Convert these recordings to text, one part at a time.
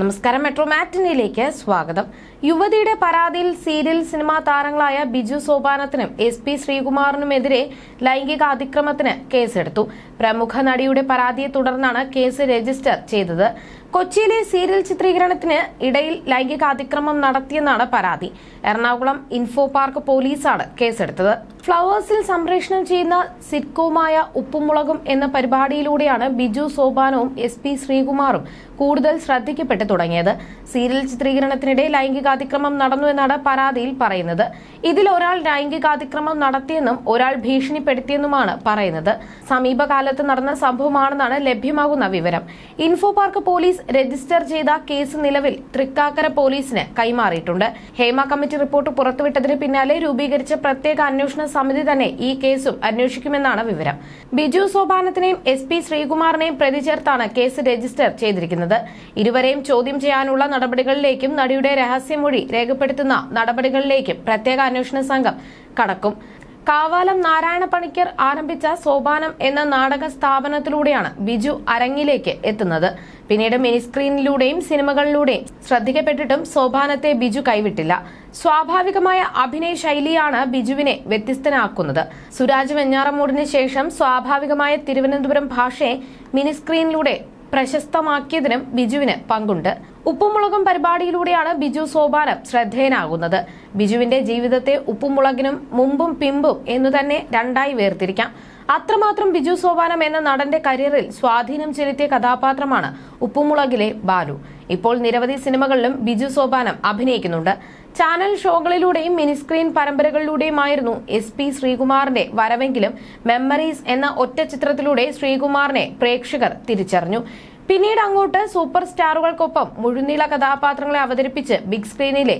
നമസ്കാരം. മെട്രോ മാറ്റിനിയിലേക്ക് സ്വാഗതം. യുവതിയുടെ പരാതിയിൽ സീരിയൽ സിനിമാ താരങ്ങളായ ബിജു സോപാനത്തിനും എസ് പി ശ്രീകുമാറിനുമെതിരെ ലൈംഗിക അതിക്രമത്തിന് കേസെടുത്തു. പ്രമുഖ നടിയുടെ പരാതിയെ തുടർന്നാണ് കേസ് രജിസ്റ്റർ ചെയ്തത്. കൊച്ചിയിലെ സീരിയൽ ചിത്രീകരണത്തിന് ഇടയിൽ ലൈംഗിക അതിക്രമം നടത്തിയെന്നാണ് പരാതി. എറണാകുളം ഇൻഫോ പാർക്ക് പോലീസാണ് കേസെടുത്തത്. ഫ്ലവേഴ്സിൽ സംപ്രേഷണം ചെയ്യുന്ന സിറ്റ്കോമായ ഉപ്പുമുളകും എന്ന പരിപാടിയിലൂടെയാണ് ബിജു സോപാനവും എസ് പി ശ്രീകുമാറും കൂടുതൽ ശ്രദ്ധിക്കപ്പെട്ടു തുടങ്ങിയത്. സീരിയൽ ചിത്രീകരണത്തിനിടെ ലൈംഗികാതിക്രമം നടന്നു എന്നാണ് പരാതിയിൽ പറയുന്നത്. ഇതിൽ ഒരാൾ ലൈംഗികാതിക്രമം നടത്തിയെന്നും ഒരാൾ ഭീഷണിപ്പെടുത്തിയെന്നുമാണ് പറയുന്നത്. സമീപകാലത്ത് നടന്ന സംഭവമാണെന്നാണ് ലഭ്യമാകുന്ന വിവരം. ഇൻഫോ പാർക്ക് പോലീസ് രജിസ്റ്റർ ചെയ്ത കേസ് നിലവിൽ തൃക്കാക്കര പോലീസിന് കൈമാറിയിട്ടുണ്ട്. ഹേമ കമ്മിറ്റി റിപ്പോർട്ട് പുറത്തുവിട്ടതിന് പിന്നാലെ രൂപീകരിച്ച പ്രത്യേക അന്വേഷണ സമിതി തന്നെ ഈ കേസും അന്വേഷിക്കുമെന്നാണ് വിവരം. ബിജു സോപാനത്തിനെയും എസ് പി ശ്രീകുമാറിനെയും പ്രതി ചേർത്താണ് കേസ് രജിസ്റ്റർ ചെയ്തിരിക്കുന്നത്. ഇരുവരെയും ചോദ്യം ചെയ്യാനുള്ള നടപടികളിലേക്കും നടിയുടെ രഹസ്യമൊഴി രേഖപ്പെടുത്തുന്ന നടപടികളിലേക്കും പ്രത്യേക അന്വേഷണ സംഘം കടക്കും. കാവാലം നാരായണ പണിക്കർ ആരംഭിച്ച സോപാനം എന്ന നാടക സ്ഥാപനത്തിലൂടെയാണ് ബിജു അരങ്ങിലേക്ക് എത്തുന്നത്. പിന്നീട് മിനിസ്ക്രീനിലൂടെയും സിനിമകളിലൂടെയും ശ്രദ്ധിക്കപ്പെട്ടിട്ടും സോപാനത്തെ ബിജു കൈവിട്ടില്ല. സ്വാഭാവികമായ അഭിനയ ശൈലിയാണ് ബിജുവിനെ വ്യത്യസ്തനാക്കുന്നത്. സുരാജ് വെഞ്ഞാറമൂടിന് ശേഷം സ്വാഭാവികമായ തിരുവനന്തപുരം ഭാഷയെ മിനിസ്ക്രീനിലൂടെ പ്രശസ്തമാക്കിയതിനും ബിജുവിന് പങ്കുണ്ട്. ഉപ്പുമുളകും പരിപാടിയിലൂടെയാണ് ബിജു സോപാനം ശ്രദ്ധേയനാകുന്നത്. ബിജുവിന്റെ ജീവിതത്തെ ഉപ്പുമുളകിനും മുമ്പും പിമ്പും എന്ന് തന്നെ രണ്ടായി വേർതിരിക്കാം. അത്രമാത്രം ബിജു സോപാനം എന്ന നടന്റെ കരിയറിൽ സ്വാധീനം ചെലുത്തിയ കഥാപാത്രമാണ് ഉപ്പുമുളകിലെ ബാലു. ഇപ്പോൾ നിരവധി സിനിമകളിലും ബിജു സോപാനം അഭിനയിക്കുന്നുണ്ട്. ചാനൽ ഷോകളിലൂടെയും മിനിസ്ക്രീൻ പരമ്പരകളിലൂടെയുമായിരുന്നു എസ് പി ശ്രീകുമാറിന്റെ വരവെങ്കിലും മെമ്മറീസ് എന്ന ഒറ്റ ചിത്രത്തിലൂടെ ശ്രീകുമാറിനെ പ്രേക്ഷകർ തിരിച്ചറിഞ്ഞു. പിന്നീട് അങ്ങോട്ട് സൂപ്പർ സ്റ്റാറുകൾക്കൊപ്പം മുഴുനീള കഥാപാത്രങ്ങളെ അവതരിപ്പിച്ച് ബിഗ് സ്ക്രീനിലെ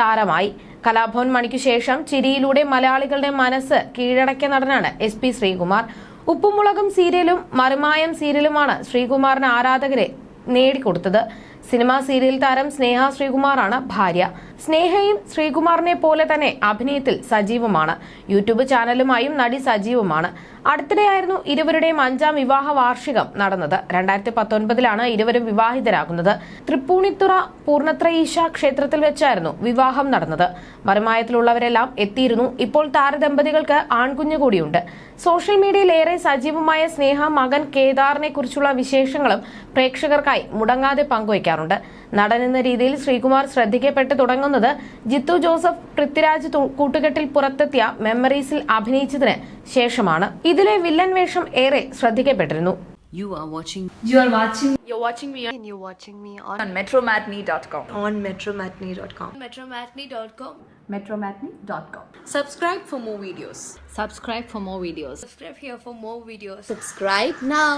താരമായി. കലാഭവൻ മണിക്ക് ശേഷം ചിരിയിലൂടെ മലയാളികളുടെ മനസ്സ് കീഴടക്കിയ നടനാണ് എസ് പി ശ്രീകുമാർ. ഉപ്പുമുളകും സീരിയലും മറുമായം സീരിയലുമാണ് ശ്രീകുമാറിന് ആരാധകരെ നേടിക്കൊടുത്തത്. സിനിമാ സീരിയൽ താരം സ്നേഹ ശ്രീകുമാറാണ് ഭാര്യ. സ്നേഹയും ശ്രീകുമാറിനെ പോലെ തന്നെ അഭിനയത്തിൽ സജീവമാണ്. യൂട്യൂബ് ചാനലുമായും നടി സജീവമാണ്. അടുത്തിടെയായിരുന്നു ഇരുവരുടെയും അഞ്ചാം വിവാഹ വാർഷികം നടന്നത്. രണ്ടായിരത്തി പത്തൊൻപതിലാണ് ഇരുവരും വിവാഹിതരാകുന്നത്. തൃപ്പൂണിത്തുറ പൂർണത്രയീശ ക്ഷേത്രത്തിൽ വെച്ചായിരുന്നു വിവാഹം നടന്നത്. മറുമായത്തിലുള്ളവരെല്ലാം എത്തിയിരുന്നു. ഇപ്പോൾ താരദമ്പതികൾക്ക് ആൺകുഞ്ഞു കൂടിയുണ്ട് സോഷ്യൽ മീഡിയയിൽ ഏറെ സജീവമായ സ്നേഹ മകൻ കേദാറിനെ കുറിച്ചുള്ള വിശേഷങ്ങളും പ്രേക്ഷകർക്കായി മുടങ്ങാതെ പങ്കുവയ്ക്കാറുണ്ട്. നടൻ എന്ന രീതിയിൽ ശ്രീകുമാർ ശ്രദ്ധിക്കപ്പെട്ടു തുടങ്ങുന്നത് ജിത്തു ജോസഫ് പൃഥ്വിരാജ് കൂട്ടുകെട്ടിൽ പുറത്തെത്തിയ മെമ്മറീസിൽ അഭിനയിച്ചതിന് ശേഷമാണ് ഇതിലെ വില്ലൻ വേഷം ഏറെ ശ്രദ്ധിക്കപ്പെട്ടിരുന്നു You are watching You are watching You're watching me and you're watching me on, on metromatney.com. on metromatney.com. metromatney.com. metromatney.com. Subscribe for more videos. Subscribe for more videos. Subscribe here for more videos. Subscribe now.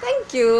Thank you.